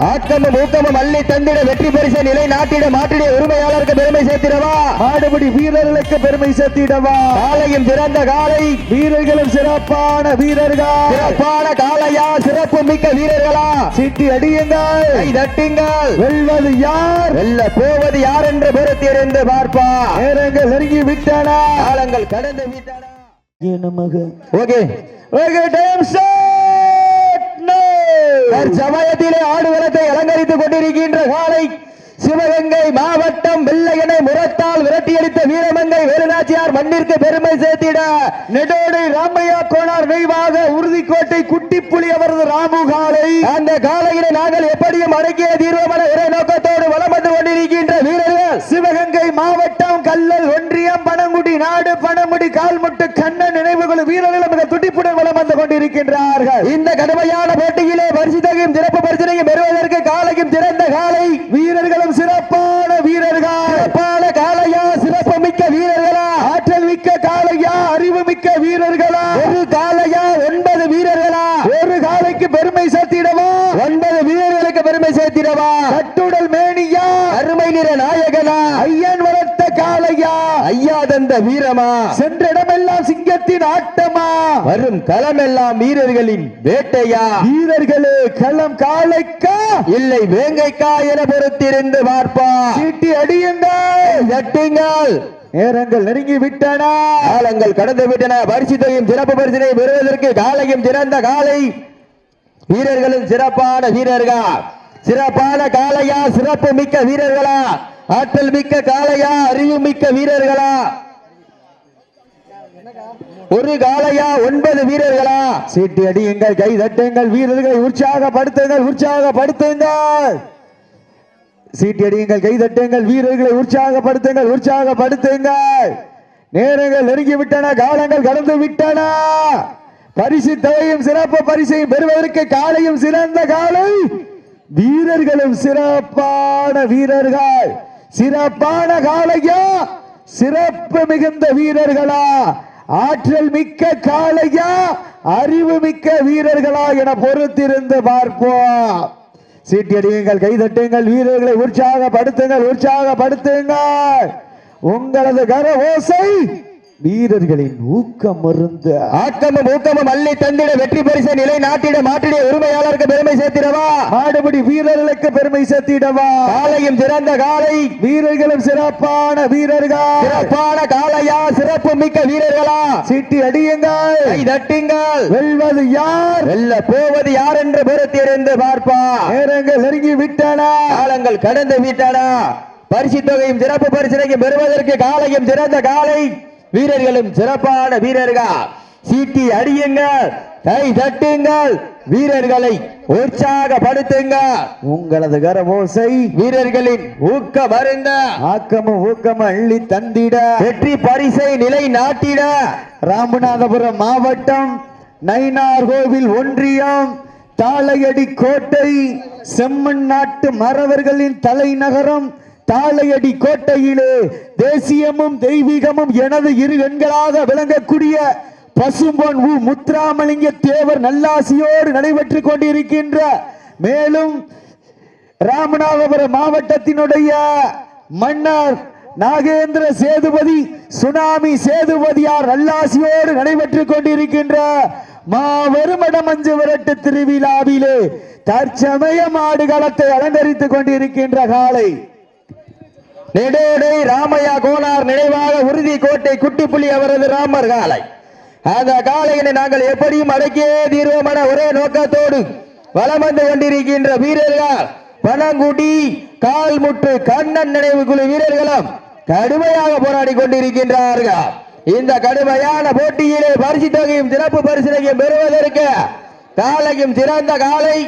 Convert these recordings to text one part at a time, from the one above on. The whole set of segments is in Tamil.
ஆக்கமும் ஊக்கமும் அள்ளி தந்திட வெற்றி பரிசை நிலை நாட்டிட மாட்டிட உரிமையாளருக்கு பெருமை சேர்த்திடவா? ஆடுபடி வீரர்களுக்கு பெருமை சேர்த்திடவா? காலையும் சிறந்த காலை வீரர்களும் சிறப்பான வீரர்கள். சிறப்பான காலையா சிறப்பு மிக்க வீரர்களா? சீட்டி அடியுங்கள். கை தட்டுங்கள். வெல்வது யார்? வெல்ல போவது யார் என்று பொறுத்திருந்து பார்ப்பா. நேரங்கள் நெருங்கி விட்டன. காலங்கள் கடந்து விட்டன. நமக. ஓகே. ஓகே டைம் சமயத்திலே ஆடுகளத்தை அலங்கரித்துக் கொண்டிருக்கின்ற காலை சிவகங்கை மாவட்டம் வெள்ளையனை முரத்தால் விரட்டியடித்த வீரமங்கை வேலுநாச்சியார் மண்ணிற்கு பெருமை சேர்த்திட நெடோடை ராமையா கோனார் நெய்வாக உறுதிக்கோட்டை குட்டி புலி அவரது ராமு காலை. அந்த காலையினை நாங்கள் எப்படியும் அடக்கிய தீர்வமான ஒரே நோக்கத்தோடு வலம் வந்து கொண்டிருக்கின்ற வீரர்கள் சிவகங்கை மாவட்டம் கல்லல் ஒன்றியம் பனங்குடி நாடு பனமுடி கால்முட்டு கண்ணன் நினைவுகள் வீரர்கள் மிக துடிப்புடன் வளம் வந்து கொண்டிருக்கின்றார்கள். இந்த கடுமையான போட்டியிலே பரிசுதையும் சிறப்பு பரிசனையும் பெறுவதற்கு காலையும் திறந்த காலை வீரர்களும் சிறப்பான வீரர்கள். சிறப்பான காலையா சிறப்பு மிக்க வீரர்களா? ஆற்றல் மிக்க காலையா அறிவு மிக்க வீரர்களா? ஒரு காலையா ஒன்பது வீரர்களா? ஒரு காலைக்கு பெருமை சேர்த்திடவா? ஒன்பது வீரர்களுக்கு பெருமை சேர்த்திடவா? கட்டுடல் மேனியா? அருமை நிற நாயகனா? ஐயன் வளர்த்த காளையா? ஐயா தந்த வீரமா? சென்ற இடமெல்லாம் சிங்கத்தின் ஆட்டமா? வரும் களமெல்லாம் வீரர்களின் வேட்டையா? வீரர்களே களம் காளைக்கா? இல்லை வேங்கைக்கா என பொறுத்திருந்து பார்ப்பா சீட்டி அடியுங்கள். தட்டுங்கள். நேரங்கள் நெருங்கி விட்டன காலங்கள் கடந்து விட்டன பரிசுத்தையும் சிறப்பு பரிசினை பெறுவதற்கு காலையும் சிறந்த காலை. வீரர்களும் சிறப்பான வீரர்கள்? சிறப்பான காளையா சிறப்பு மிக்க வீரர்களா? ஆற்றல் மிக்க காளையா அறிவு மிக்க வீரர்களா? ஒரு காலையா? ஒன்பது வீரர்களா? சீட்டு அடியுங்கள் கை தட்டுங்கள் வீரர்களை உற்சாகப்படுத்துங்கள் உற்சாகப்படுத்துங்கள். சீட்டி அடியுங்கள் வீரர்களை உற்சாகப்படுத்துங்கள் உற்சாகப்படுத்துங்கள். நேரங்கள் நெருங்கி விட்டன காலங்கள் கடந்து விட்டன பரிசு தொகையும் சிறப்பு பரிசையும் பெறுவதற்கு காலையும் சிறந்த காலை. வீரர்களும் சிறப்பான வீரர்கள். சிறப்பான காலையா சிறப்பு மிகுந்த வீரர்களா? ஆற்றல் மிக்க காளையா? அறிவு மிக்க வீரர்களா என பொறுத்திருந்து பார்ப்போம். சீட்டியடியுங்கள் கைதட்டுங்கள் வீரர்களை உற்சாகப்படுத்துங்கள் உற்சாகப்படுத்துங்கள். உங்களது கர ஓசை வீரர்களின் ஊக்கம் மருந்து. ஆக்கமும் ஊக்கமும் அள்ளி தந்திட வெற்றி பரிசை நிலை நாட்டிட மாட்டிட உரிமையாளருக்கு பெருமை சேர்த்திடவா? ஆடுபடி வீரர்களுக்கு பெருமை சேர்த்திடவா? காலையும் சிறந்த காலை. வீரர்களும் சிறப்பான வீரர்கள். சிறப்பான காளையா சிறப்பு மிக்க வீரர்களா? சீட்டி அடியுங்கள். கை தட்டுங்கள். வெல்வது யார்? வெல்ல போவது யார் என்று பொறுத்திருந்து பார்ப்பா. நேரங்கள் நெருங்கி விட்டன. காலங்கள் கடந்து விட்டன. பரிசு தொகையும் சிறப்பு பரிசனையும் பெறுவதற்கு காலையும் சிறந்த காலை. வீரர்களும் சிறப்பான வீரர்கள். சீட்டி அடியுங்கள் கை தட்டுங்கள் வீரர்களை உற்சாகப்படுத்துங்க உங்களது கர ஓசை வீரர்களின் ஊக்க மருந்த ஆக்கமும் ஊக்கமும் அள்ளி தந்திட. வெற்றி பரிசை நிலை நாட்டிட. ராமநாதபுரம் மாவட்டம் நயினார் கோவில் ஒன்றியம் தாளையடி கோட்டை செம்மண் நாட்டு மறவர்களின் தலைநகரம் தாளையடி கோட்டையிலே தேசியமும் தெய்வீகமும் எனது இரு எண்களாக விளங்கக்கூடிய பசும்பொன் உ முத்துராமலிங்க தேவர் நல்லாசியோடு நடைபெற்று கொண்டிருக்கின்ற மேலும் ராமநாதபுரம் மாவட்டத்தினுடைய மன்னர் நாகேந்திர சேதுபதி சுனாமி சேதுபதியார் நல்லாசியோடு நடைபெற்றுக் கொண்டிருக்கின்ற மாபெரும் இடமஞ்சு விரட்டு திருவிழாவிலே தற்சமய மாடுகளத்தை அலங்கரித்துக் கொண்டிருக்கின்ற காலை. நெடுடை ராமையா கோனார் நினைவாக உறுதி கோட்டை குட்டிப்புலி அவரது ராமர் காலை. அந்த காளையினை நாங்கள் எப்படியும் அடக்கியே தீர்வோம் என ஒரே நோக்கத்தோடு வலம் வந்து கொண்டிருக்கின்ற வீரர்கள் பனங்குடி கால்முட்டு கண்ணன் நினைவு குழு வீரர்களும் கடுமையாக போராடி கொண்டிருக்கின்றார்கள். இந்த கடுமையான போட்டியிலே பரிசு தொகையும் சிறப்பு பரிசனையும் பெறுவதற்கு காலையும் சிறந்த காலை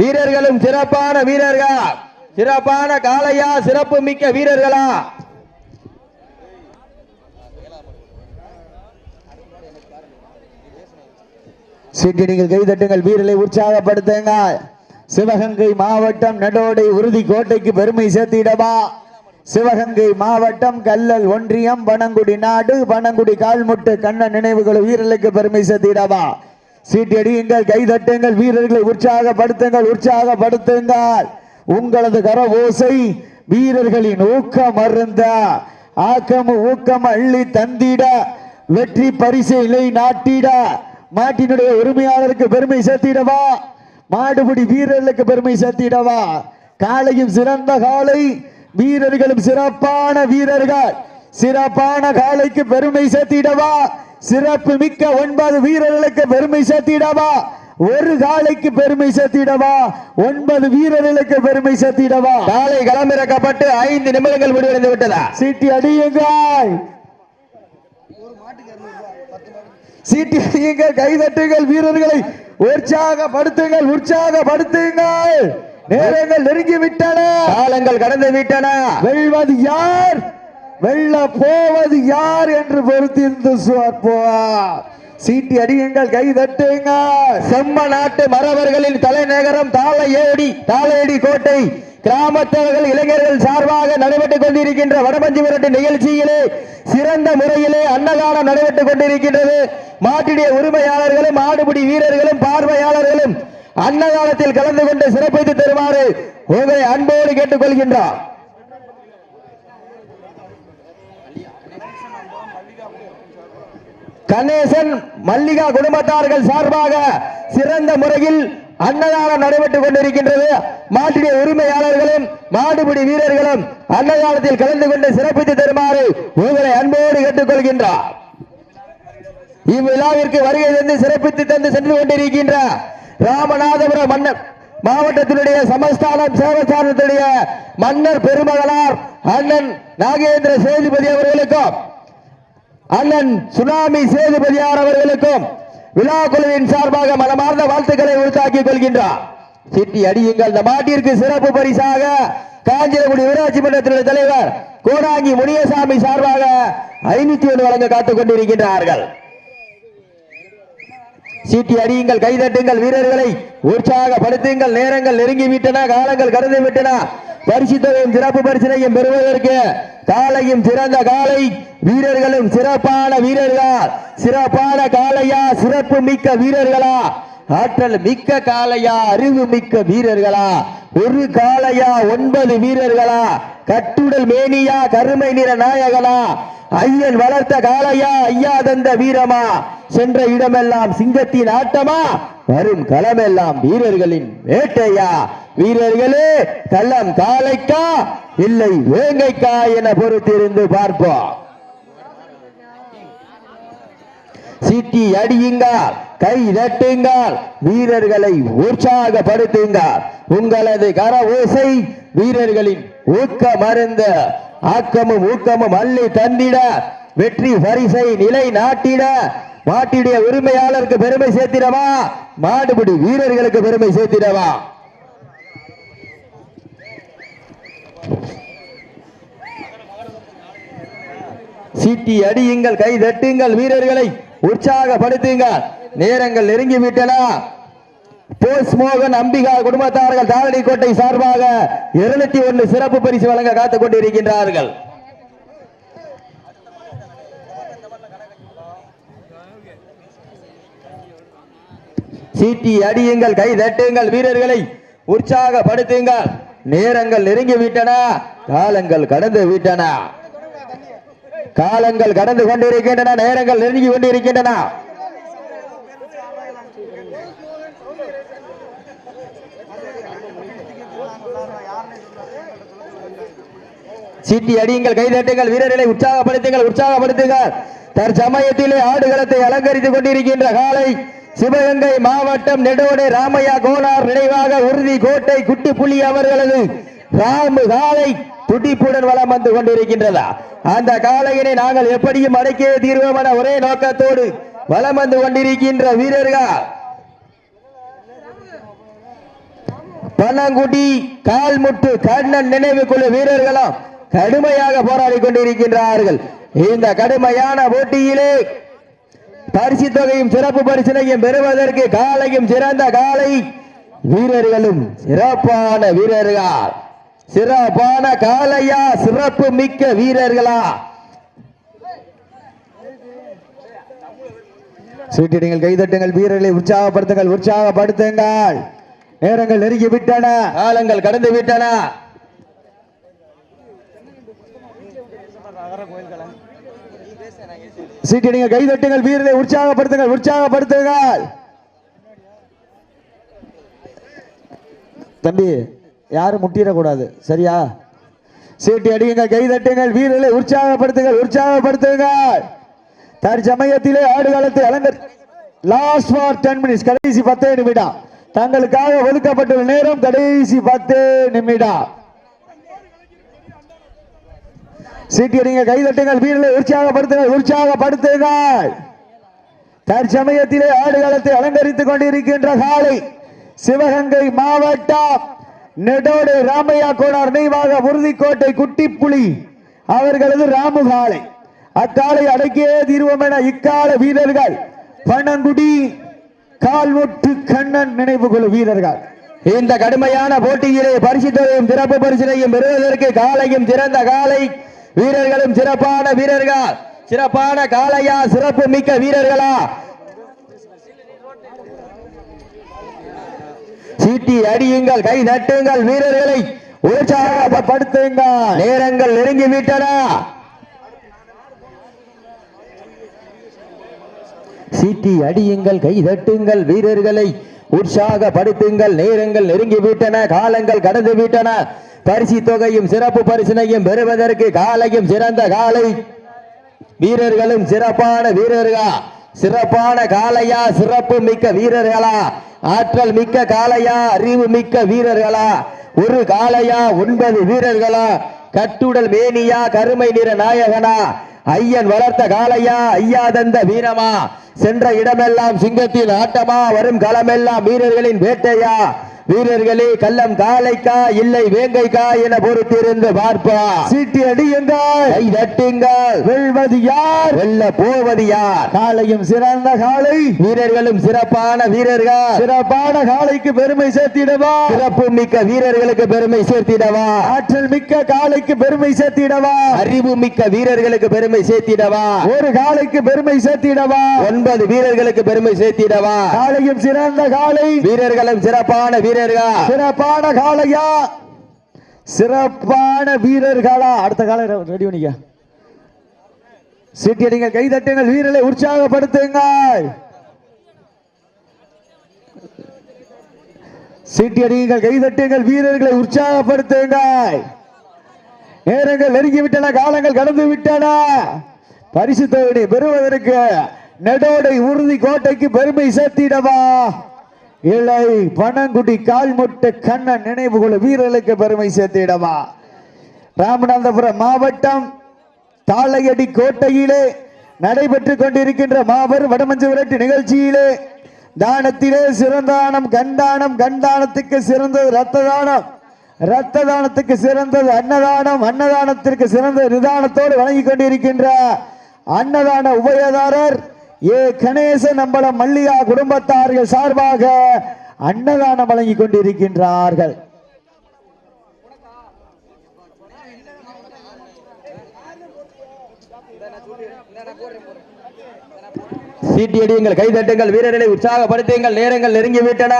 வீரர்களும் சிறப்பான வீரர்கள். சிறப்பான காளையா சிறப்பு மிக்க வீரர்களா சீட்டிடிகள் கைதட்டுங்கள் வீரலை உற்சாகப்படுத்துங்க. சிவகங்கை மாவட்டம் நடோடை உறுதி கோட்டைக்கு பெருமை சேர்த்திடவா? சிவகங்கை மாவட்டம் கல்லல் ஒன்றியம் பனங்குடி நாடு பனங்குடி கால்முட்டு கண்ண நினைவுகள் வீரர்களுக்கு பெருமை சேர்த்திடவா? சீட்டடியுங்கள் கைதட்டுங்கள் வீரர்களை உற்சாகப்படுத்துங்கள் உற்சாகப்படுத்துங்கள். உங்களது கர ஓசை வீரர்களின் ஊக்கம் அருந்த ஆக்கம் ஊக்கம் அள்ளி தந்திட வெற்றி பரிசை இலை நாட்டிட மாட்டினுடைய உரிமையாளருக்கு பெருமை சேர்த்திடவா? மாடுபிடி வீரர்களுக்கு பெருமை சேர்த்திடவா? காளையும் சிறந்த காலை வீரர்களும் சிறப்பான வீரர்கள். சிறப்பான காளைக்கு பெருமை சேர்த்திடவா? சிறப்பு மிக்க ஒன்பது வீரர்களுக்கு பெருமை சேர்த்திடவா? ஒரு காளைக்கு பெருமை சேர்த்திடவா? ஒன்பது வீரர்களுக்கு பெருமை சேர்த்திடவா? காலை களமிறக்கப்பட்டு ஐந்து நிமிடங்கள் முடிவடைந்து விட்டதா? சீட்டி அடியுங்கள். சீட்டி அடியுங்கள் கைதட்டுங்கள் வீரர்களை உற்சாகப்படுத்துங்கள் உற்சாகப்படுத்துங்கள். நேரங்கள் நெருங்கி விட்டன காலங்கள் கடந்து விட்டன. வெல்வது யார்? வெல்ல போவது யார் என்று பொறுத்திருந்து பார்ப்போம் சீட்டி அடியுங்கள் கை தட்டுங்க. செம்ம நாட்டு மறவர்களின் தலைநகரம் தாளையோடி தாளையடி கோட்டை. கிராமத்தவர்கள் இளைஞர்கள் சார்பாக நடைபெற்றுக் கொண்டிருக்கின்ற வடபஞ்சி விரட்டு நிகழ்ச்சியிலே சிறந்த முறையிலே அன்னதானம் நடைபெற்றுக் கொண்டிருக்கின்றது. மாட்டுடைய உரிமையாளர்களும் ஆடுபிடி வீரர்களும் பார்வையாளர்களும் அன்னதானத்தில் கலந்து கொண்டு சிறப்பித்து தருமாறு உங்களை அன்போடு கேட்டுக்கொள்கின்றார். கணேசன் மல்லிகா குடும்பத்தார்கள் சார்பாக சிறந்த முறையில் அன்னதானம் நடைபெற்றுக் கொண்டிருக்கின்றது. மாட்டுடைய உரிமையாளர்களும் மாடுபிடி வீரர்களும் அன்னதானத்தில் கலந்து கொண்டு சிறப்பித்து தருமாறு உங்களை அன்போடு கேட்டுக்கொள்கின்றார். இவ்விழாவிற்கு வருகை தந்து சிறப்பித்து தந்து சென்று கொண்டிருக்கின்ற ராமநாதபுரம் மன்னர் மாவட்டத்தினுடைய சமஸ்தானம் சேவஸ்தானத்துடைய மன்னர் பெருமகளார் அண்ணன் நாகேந்திர சேதுபதி அவர்களுக்கும் அண்ணன் சுனாமி சேதுபதியார் அவர்களுக்கும் விழா குழுவின் சார்பாக மனமார்ந்த வாழ்த்துக்களை உறுத்தாக்கிக் கொள்கின்றார். சிட்டி அடியுங்கள். இந்த மாட்டிற்கு சிறப்பு பரிசாக காஞ்சிரகுடி ஊராட்சி மன்றத்தினுடைய தலைவர் கோடாங்கி முனியசாமி சார்பாக ஐநூத்தி ஒன்று வழங்க காத்துக் கொண்டிருக்கின்றார்கள். சீட்டி அடியுங்கள் கைதட்டுங்கள் வீரர்களை. உற்சாகப்படுத்துங்கள் நேரங்கள் நெருங்கி விட்டன காலங்கள் கடந்து விட்டன பரிசு தொகையும் சிறப்பு பரிசனையும் பெறுவதற்கு காலையும் சிறந்த காலை. வீரர்களும் சிறப்பான வீரர்கள்? சிறப்பான காலையா? சிறப்பு மிக்க வீரர்களா? ஆற்றல் மிக்க காளையா அறிவு மிக்க வீரர்களா? ஒரு காலையா? ஒன்பது வீரர்களா? கட்டுடல் மேனியா? கருமை நிற நாயகனா? ஐயன் வளர்த்த காளையா ஐயா தந்த வீரமா? சென்ற இடமெல்லாம் சிங்கத்தின் ஆட்டமா? வரும் களமெல்லாம் வீரர்களின் வேட்டையா? வீரர்களே களம் காளைக்கா இல்லை வேங்கைக்கா என பொறுத்திருந்து பார்ப்போம். சீட்டி அடியுங்கள் கை தட்டுங்கள் வீரர்களை உற்சாகப்படுத்துங்கள். உங்களது கர ஓசை வீரர்களின் ஊக்க மருந்த ஆக்கமும் ஊக்கமும் அள்ளி தந்திட வெற்றி வரிசை நிலை நாட்டிட மாட்டிடைய உரிமையாளருக்கு பெருமை சேர்த்திடவா? மாடுபிடி வீரர்களுக்கு பெருமை சேர்த்திடவா? சீட்டி அடியுங்கள் கை தட்டுங்கள் வீரர்களை உற்சாகப்படுத்துங்கள். நேரங்கள் நெருங்கி விட்டன போஸ் மோகன் அம்பிகா குடும்பத்தார்கள் தாரடி கோட்டை சார்பாக இருநூத்தி ஒன்று சிறப்பு பரிசு வழங்க காத்துக் கொண்டிருக்கின்றார்கள். சீட்டி அடியுங்கள் கை தட்டுங்கள் வீரர்களை உற்சாகப்படுத்துங்கள். நேரங்கள் நெருங்கி விட்டன காலங்கள் கடந்து விட்டன. காலங்கள் கடந்து கொண்டிருக்கின்றன நேரங்கள் நெருங்கி கொண்டிருக்கின்றன. சீட்டி அடியுங்கள் கைதட்டுங்கள் வீரர்களை உற்சாகப்படுத்துங்கள் உற்சாகப்படுத்துங்கள். தற்சமயத்திலே ஆடுகளத்தை அலங்கரித்துக் கொண்டிருக்கின்ற காலை சிவகங்கை மாவட்டம் நெடோடை ராமையா கோனார் நினைவாக உறுதி கோட்டை குட்டிப்புலி அவர்களது ராமு காலை துடிப்புடன் வளம் வந்து கொண்டிருக்கின்றதா? அந்த காளையினை நாங்கள் எப்படியும் அடக்கிய தீர்வோம் என ஒரே நோக்கத்தோடு வளம் வந்து கொண்டிருக்கின்ற வீரர்கள். பனங்குடி கால்முட்டு கண்ணன் நினைவு குழு வீரர்களும் கடுமையாக போராடி கொண்டிருக்கின்றார்கள். இந்த கடுமையான போட்டியிலே பரிசு தொகையும் சிறப்பு பரிசனையும் பெறுவதற்கு காலையும் சிறந்த காலை வீரர்களும் சிறப்பான வீரர்கள்? சிறப்பான காலையா? சிறப்பு மிக்க வீரர்களா? சீட்டிடுங்கள் கைதட்டுங்கள் வீரர்களை உற்சாகப்படுத்துங்கள் உற்சாகப்படுத்துங்கள். நேரங்கள் நெருங்கி விட்டன காலங்கள் கடந்து விட்டன சீட்டிடுங்கள் கைதட்டுங்கள் வீரரை உற்சாகப்படுத்துங்கள் உற்சாகப்படுத்துங்கள். தம்பி யாரும் முட்டிடக்கூடாது சரியா? சீட்டு அடியுங்கள் கைதட்டுங்கள் வீரர்களை உற்சாகப்படுத்துங்கள் உற்சாகப்படுத்துங்கள். தற்சமயத்திலே ஆடுகளத்தை அலங்கர் லாஸ்ட் ஃபார் டென் மினிட்ஸ் கடைசி பத்தே நிமிடம். தங்களுக்காக ஒதுக்கப்பட்டுள்ள நேரம் கடைசி பத்து நிமிடம். சீட்டி கைதட்டுங்கள் வீரர்களை உற்சாகப்படுத்துங்கள் உற்சாகப்படுத்துங்கள். தற்சமயத்திலே ஆடுகளத்தை அலங்கரித்துக் கொண்டிருக்கின்ற காலை சிவகங்கை மாவட்டம் நெடோடு ராமையா கோனார் நினைவாக உறுதிக்கோட்டை குட்டிப்புலி அவர்களது ராமு காலை. அக்காலை அடக்கியே தீர்வோம் என இக்கால வீரர்கள் பனங்குடி கால்முட்டு கண்ணன் நினைவு குழு வீரர்கள். இந்த கடுமையான போட்டியிலே பரிசு தொகையும் சிறப்பு பரிசினையும் பெறுவதற்கு காலையும் சிறந்த காலை வீரர்களும் சிறப்பான வீரர்கள். சிறப்பான காளையா சிறப்பு மிக்க வீரர்களா. சீட்டி அடியுங்கள் கை தட்டுங்கள் வீரர்களை உற்சாகப்படுத்துங்க நேரங்கள் நெருங்கி விட்டன சீட்டி அடியுங்கள் கை தட்டுங்கள் வீரர்களை உற்சாகப்படுத்துங்கள். நேரங்கள் நெருங்கி விட்டன காலங்கள் கடந்து விட்டன பரிசு தொகையும் சிறப்பு பரிசினையும் பெறுவதற்கு காலையும் சிறந்த காலை. வீரர்களும் சிறப்பான வீரர்களா? சிறப்பான காளையா சிறப்பு மிக்க வீரர்களா? ஆற்றல் மிக்க காளையா அறிவு மிக்க வீரர்களா? ஒரு காலையா? ஒன்பது வீரர்களா? கட்டுடல் மேனியா? கருமை நிற நாயகனா? ஐயன் வளர்த்த காளையா ஐயா தந்த வீரமா? சென்ற இடமெல்லாம் சிங்கத்தின் ஆட்டமா? வரும் களமெல்லாம் வீரர்களின் வேட்டையா? வீரர்களே கள்ளம் காளைக்கா இல்லை வேங்கைக்கா என பொறுத்திருந்து பார்ப்பா. சீட்டி அடியுங்கள் கை தட்டுங்கள். வெல்வது யார்? வெல்ல போவது யார்? காலையும் சிறந்த காலை வீரர்களும் சிறப்பான வீரர்கள். சிறப்பான காலைக்கு பெருமை சேர்த்திடவா? சிறப்பு மிக்க வீரர்களுக்கு பெருமை சேர்த்திடவா? ஆற்றல் மிக்க காலைக்கு பெருமை சேர்த்திடவா? அறிவு மிக்க வீரர்களுக்கு பெருமை சேர்த்திடவா? ஒரு காலைக்கு பெருமை சேர்த்திடவா? ஒன்பது வீரர்களுக்கு பெருமை சேர்த்திடவா? காலையும் சிறந்த காலை வீரர்களும் சிறப்பான வீரர்களா? சிறப்பான காலையா சிறப்பான வீரர்களா? அடுத்த காலை ரெடி பண்ணிக்க. சீட்டி அடிங்கள் கை தட்டுங்கள் வீரர்களை உற்சாகப்படுத்துங்கள். சீட்டி அடிங்கள் கை தட்டுங்கள் வீரர்களை உற்சாகப்படுத்துங்கள். நேரங்கள் நெருங்கிவிட்டன. காலங்கள் கடந்து விட்டன பரிசு தொகுதி பெறுவதற்கு நெடோடை உறுதி கோட்டைக்கு பெருமை சேர்த்திடவா? இளை பனங்குடி கால்முட்டு கண்ணன் நினைவு கொள்ள வீரர்களுக்கு பெருமை சேர்த்திடவா? ராமநாதபுரம் மாவட்டம் தாளையடி கோட்டையிலே நடைபெற்றுக் கொண்டிருக்கின்ற மாபெரும் வடமஞ்சு விரட்டு நிகழ்ச்சியிலே தானத்திலே சிறந்தானம் கண்டானம் கண்டானத்துக்கு சிறந்தது ரத்த தானம். ரத்த தானத்துக்கு சிறந்தது அன்னதானம் அன்னதானத்திற்கு சிறந்த நிதானத்தோடு வழங்கி கொண்டிருக்கின்ற அன்னதான உபயதாரர் ஏ கணேசன் நம்பலம் மல்லிகா குடும்பத்தார்கள் சார்பாக அன்னதானம் வழங்கி கொண்டிருக்கின்றார்கள். சீட்டியடியுங்கள் கைதட்டுங்கள் வீரர்களை உற்சாகப்படுத்துங்கள் நேரங்கள் நெருங்கி விட்டன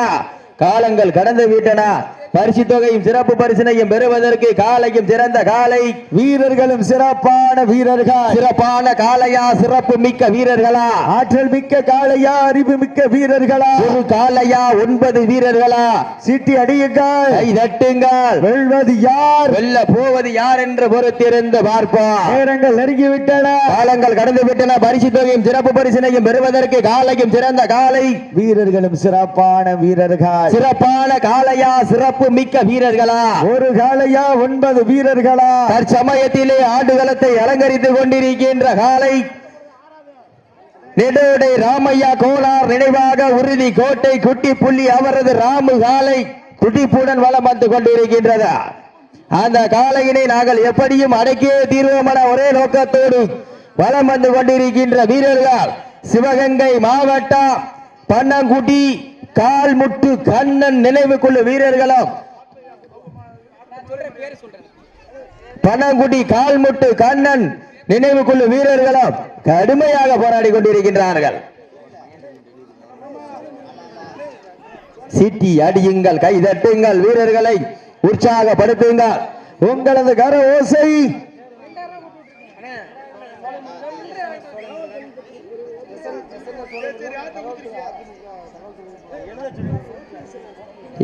காலங்கள் கடந்து விட்டன. பரிசு தொகையும் சிறப்பு பரிசினையும் பெறுவதற்கு காலையும் சிறந்த காலை. வீரர்களும் சிறப்பான வீரர்கள். சிறப்பான காளையா சிறப்பு மிக்க வீரர்களா? ஆற்றல் மிக்க காளையா அறிவு மிக்க வீரர்களா? ஒரு காளையா ஒன்பது வீரர்களா? சீட்டி அடியுங்கள். கை தட்டுங்கள். வெல்வது யார்? வெல்ல போவது யார் என்று பொறுத்திருந்து பார்ப்போம். நேரங்கள் நெருங்கி விட்டன காலங்கள் கடந்து விட்டன பரிசு தொகையும் சிறப்பு பரிசினையும் பெறுவதற்கு காலையும் சிறந்த காலை. வீரர்களும் சிறப்பான வீரர்கள். சிறப்பான காளையா சிறப்பு மிக்க வீரர்களா? ஒரு காளையா ஒன்பது வீரர்களா? தற்சமயத்திலே ஆடுகளத்தை அலங்கரித்துக் கொண்டிருக்கின்ற காலை நெடோடை ராமையா கோலார் நினைவாக உறுதி கோட்டை குட்டி புள்ளி அவரது ராமு காலை துடிப்புடன் வலம் வந்து கொண்டிருக்கின்றது. அந்த காலையினை நாங்கள் எப்படியும் அடக்கியே தீர்வோம் என ஒரே நோக்கத்தோடு வலம் வந்து கொண்டிருக்கின்ற வீரர்கள். சிவகங்கை மாவட்டம் பன்னங்குடி கால்முட்டு கண்ணன் நினைவு கொள்ள வீரர்களும். பனங்குடி கால்முட்டு கண்ணன் நினைவு கொள்ளும் வீரர்களும். கடுமையாக போராடி கொண்டிருக்கின்றார்கள். சிட்டி அடியுங்கள் கைதட்டுங்கள் வீரர்களை. உற்சாகப்படுத்துங்கள். உங்களது கர ஓசை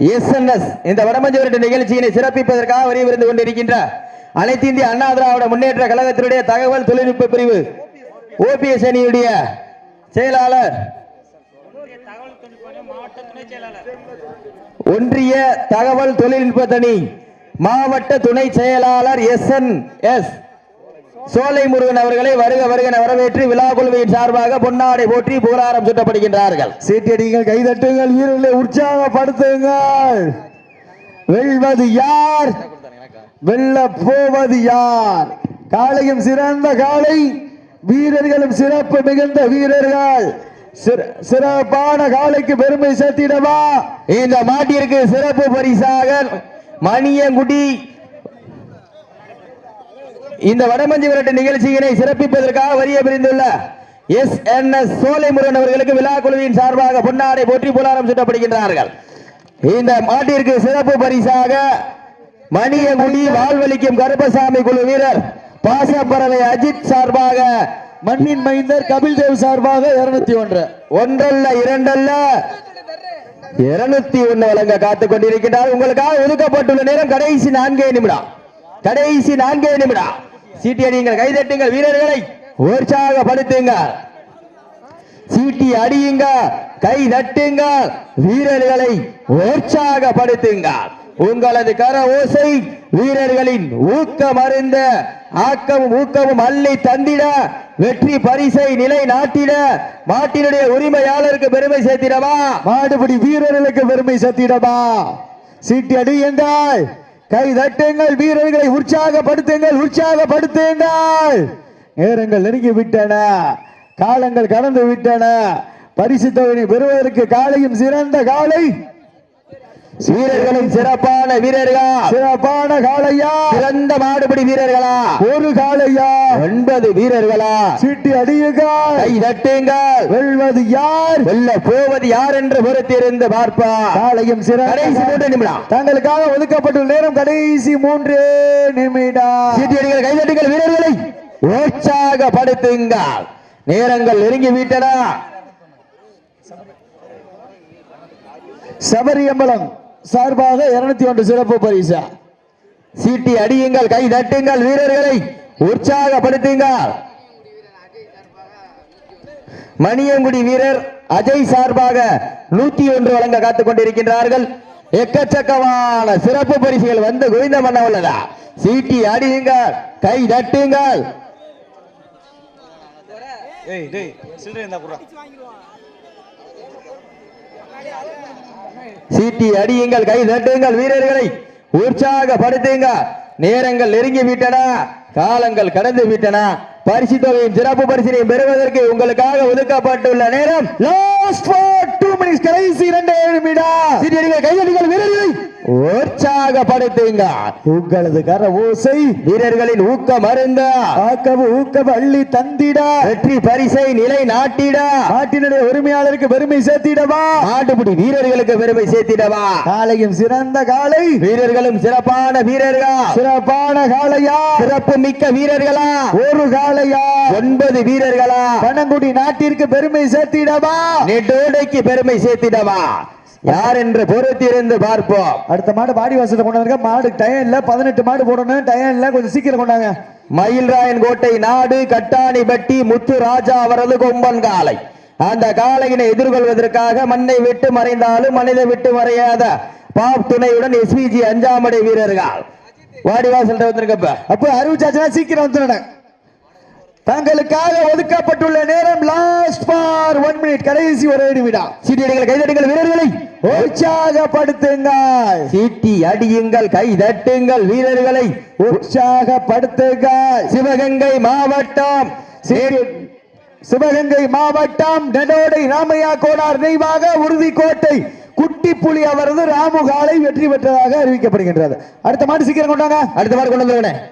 எஸ்என்எஸ் இந்த வடமஞ்சவரட்டு நிகழ்ச்சியினை சிறப்பிப்பதற்காக வரிவிருந்து கொண்டிருக்கின்ற அனைத்து இந்திய அண்ணா திராவிட முன்னேற்ற கழகத்தினுடைய தகவல் தொழில்நுட்ப பிரிவு ஓபிஎஸ் அணியுடைய செயலாளர் ஒன்றிய தகவல் தொழில்நுட்ப தனி மாவட்ட துணை செயலாளர் எஸ் என் எஸ் சோலை முருகன் அவர்களை வருக வருகன வரவேற்று விழா குழுவின் சார்பாக பொன்னாடை போற்றி புகழாரம் சுட்டப்படுகின்றார்கள். சீட்டடிங்கள் கைதட்டுங்கள் வீரர்களை உற்சாகப்படுத்துங்கள். வெல்வது யார்? வெல்ல போவது யார்? காளையும் சிறந்த காளை வீரர்களும் சிறப்பு மிகுந்த வீரர்கள். சிற- சிறப்பான காளைக்கு பெருமை சேர்த்திடவா? இந்த மாட்டிற்கு சிறப்பு பரிசாக மணியங்குடி இந்த வடமஞ்சி விரட்டு நிகழ்ச்சியினை சிறப்பிப்பதற்காக வரிய பிரிந்துள்ள எஸ் என் எஸ் சோலைமுருகன் அவர்களுக்கு விழா குழுவின் சார்பாக பொன்னாடை போற்றி புலாரம் சுட்டப்படுகின்றார்கள். இந்த மாட்டிற்கு சிறப்பு பரிசாக மணியங்குடி வாழ்வழிக்கும் கருப்பசாமி குழு வீரர் பாசப்பறவை அஜித் சார்பாக மண்ணின் மைந்தர் கபில் தேவ் சார்பாக இருநூத்தி ஒன்று. ஒன்றல்ல இரண்டல்ல. இருநூத்தி ஒன்று வழங்க காத்துக் கொண்டிருக்கின்றார். உங்களுக்காக ஒதுக்கப்பட்டுள்ள நேரம் கடைசி நான்கே நிமிடம். கடைசி நான்கே நிமிடம். சீட்டி அடியுங்கள் கைதட்டுங்கள் வீரர்களை உற்சாகப்படுத்துங்கள். சீட்டி அடியுங்க கை தட்டுங்க வீரர்களை உற்சாகப்படுத்துங்க உங்களது கர ஓசை வீரர்களின் ஊக்கம் அருந்த ஆக்கமும் ஊக்கமும் அள்ளி தந்திட வெற்றி பரிசை நிலை நாட்டிட மாட்டினுடைய உரிமையாளருக்கு பெருமை சேர்த்திடவா? மாடுபிடி வீரர்களுக்கு பெருமை சேர்த்திடவா? சீட்டி அடியுங்கள் கை தட்டுங்கள் வீரர்களை உற்சாகப்படுத்துங்கள் உற்சாகப்படுத்துங்கள். நேரங்கள் நெருங்கி விட்டன காலங்கள் கடந்து விட்டன பரிசு தொகையை பெறுவதற்கு காலையும் சிறந்த காலை. வீரர்களும் சிறப்பான வீரர்களா? சிறப்பான காளையா? சிறந்த மாடுபிடி வீரர்களா? ஒரு காளையா? ஒன்பது வீரர்களா? சீட்டி அடியுங்கள் கை தட்டுங்கள். வெல்வது யார்? வெல்ல போவது யார் என்று பொறுத்திருந்து பார்ப்பா. காலையும் கடைசி மூன்று நிமிடம். தங்களுக்காக ஒதுக்கப்பட்டுள்ள நேரம் கடைசி மூன்று நிமிடம். சீட்டியடிகள் கைதட்டுங்கள் வீரர்களை. உற்சாகப்படுத்துங்கள். நேரங்கள் நெருங்கி விட்டன சபரியம்பலம் சார்பாக இருநூத்தி ஒன்று சிறப்பு பரிசு. சீட்டி அடியுங்கள் கை தட்டுங்கள் வீரர்களை உற்சாகப்படுத்துங்கள். மணியங்குடி வீரர் அஜய் சார்பாக நூத்தி ஒன்று வழங்க காத்துக் கொண்டிருக்கின்றார்கள். எக்கச்சக்கமான சிறப்பு பரிசுகள் வந்து குவிந்த பண்ண உள்ளதா? சீட்டி அடியுங்கள் கை தட்டுங்கள். ஏய் டேய் சில்லறை குடுறா சீட்டி அடியுங்கள் கை தட்டுங்கள் வீரர்களை உற்சாகப்படுத்துங்க. நேரங்கள் நெருங்கி விட்டன காலங்கள் கடந்து விட்டன. பரிசு தொகையின் சிறப்பு பரிசினை பெறுவதற்கு உங்களுக்காக ஒதுக்கப்பட்டுள்ள நேரம். லாஸ்ட் ஃபார் டூ மினிட்ஸ் கடைசி இரண்டு நிமிடம். சீட்டி அடிங்கள் கை வீரர்களை உற்சாகப்படுத்துங்க. உங்களது கர ஓசை வீரர்களின் ஊக்கம் அருந்த. ஆக்கவு ஊக்கம் அள்ளி தந்திட. வெற்றி பரிசை நிலை நாட்டிட. நாட்டினுடைய உரிமையாளருக்கு பெருமை சேர்த்திடவா? நாட்டுப்புடி வீரர்களுக்கு பெருமை சேர்த்திடவா? காலையும் சிறந்த காலை. வீரர்களும் சிறப்பான வீரர்களா? சிறப்பான காளையா சிறப்பு மிக்க வீரர்களா? ஒரு காளையா ஒன்பது வீரர்களா? பனங்குடி நாட்டிற்கு பெருமை சேர்த்திடவா? நெட்டோடைக்கு பெருமை சேர்த்திடவா? யார் என்று பொறுத்திருந்து பார்ப்போம். அடுத்த மாடு பாடி வாசல கொண்டாங்க மாடு டயம் இல்ல பதினெட்டு மாடு போடணும். டயம் இல்ல கொஞ்சம் சீக்கிரம் கொண்டாங்க. மயில்ராயன் கோட்டை நாடு கட்டாணிப்பட்டி முத்து ராஜா அவரது கொம்பன் காலை. அந்த காளையினை எதிர்கொள்வதற்காக மண்ணை விட்டு மறைந்தாலும் மனித விட்டு மறையாத பாப் துணையுடன் எஸ்பிஜி அஞ்சாமடை வீரர்கள். வாடிவாசல் வந்திருக்கப்ப. அப்ப அறிவிச்சாச்சுன்னா சீக்கிரம் வந்துடுங்க தங்களுக்காக ஒதுக்கப்பட்டுள்ள நேரம் லாஸ்ட் ஃபார் ஒன் மினிட் கடைசி ஒரே நிமிடம் சீட்டியடிகள் கைதட்டுங்கள் வீரர்களை உற்சாகப்படுத்துங்கள். சீட்டி அடியுங்கள் கை தட்டுங்கள் வீரர்களை உற்சாகப்படுத்துங்கள். சிவகங்கை மாவட்டம் சிவகங்கை மாவட்டம் நெடோடை ராமையா கோனார் நினைவாக உறுதிக்கோட்டை குட்டி புலி அவரது ராமுகாலை வெற்றி பெற்றதாக அறிவிக்கப்படுகின்றது. அடுத்த மாடு சீக்கிரம் கொண்டாங்க அடுத்த மாதிரி கொண்டு வந்துருக்கேன்